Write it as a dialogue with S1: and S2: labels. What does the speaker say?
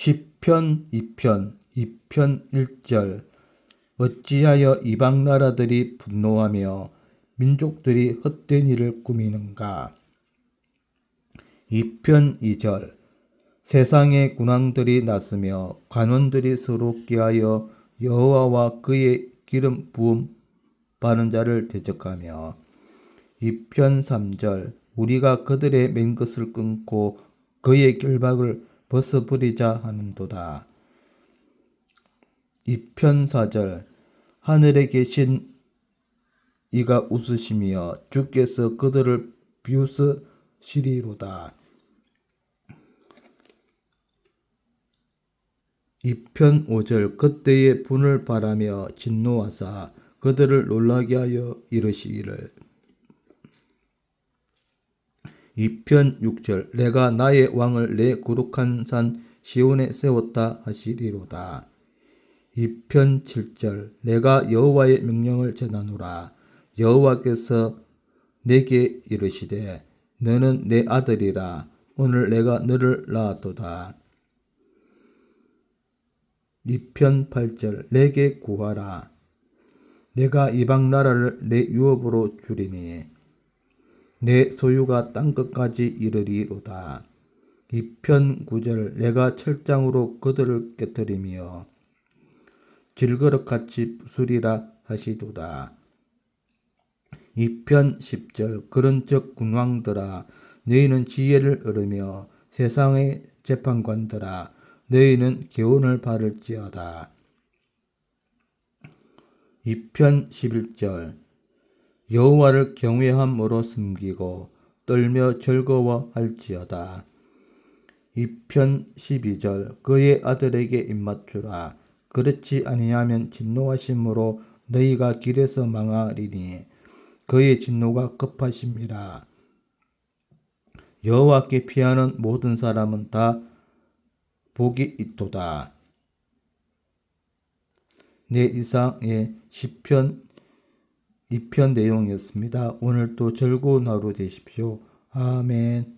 S1: 시편 2편 2편 1절. 어찌하여 이방 나라들이 분노하며 민족들이 헛된 일을 꾸미는가? 2편 2절. 세상의 군왕들이 났으며 관원들이 서로 꾀하여 여호와와 그의 기름 부음 바른 자를 대적하며 2편 3절. 우리가 그들의 맨 것을 끊고 그의 결박을 벗어 버리자 하는도다. 2편 4절 하늘에 계신 이가 웃으시며 주께서 그들을 비웃으시리로다. 2편 5절 그때의 분을 바라며 진노하사 그들을 놀라게 하여 이르시기를 2편 6절 내가 나의 왕을 내 거룩한 산 시온에 세웠다 하시리로다. 2편 7절 내가 여호와의 명령을 전하노라 여호와께서 내게 이르시되 너는 내 아들이라 오늘 내가 너를 낳았도다. 2편 8절 내게 구하라 내가 이방 나라를 내 유업으로 주리니 내 소유가 땅 끝까지 이르리로다. 2편 9절 내가 철장으로 그들을 깨뜨리며 질그릇같이 부수리라 하시도다. 2편 10절 그런즉 군왕들아 너희는 지혜를 얻으며 세상의 재판관들아 너희는 교훈을 받을지어다. 2편 11절 여호와를 경외함으로 숨기고 떨며 즐거워할지어다. 2편 12절 그의 아들에게 입맞추라 그렇지 아니하면 진노하심으로 너희가 길에서 망하리니 그의 진노가 급하심이라. 여호와께 피하는 모든 사람은 다 복이 있도다. 네, 이상의 시편 2편 내용이었습니다. 오늘도 즐거운 하루 되십시오. 아멘.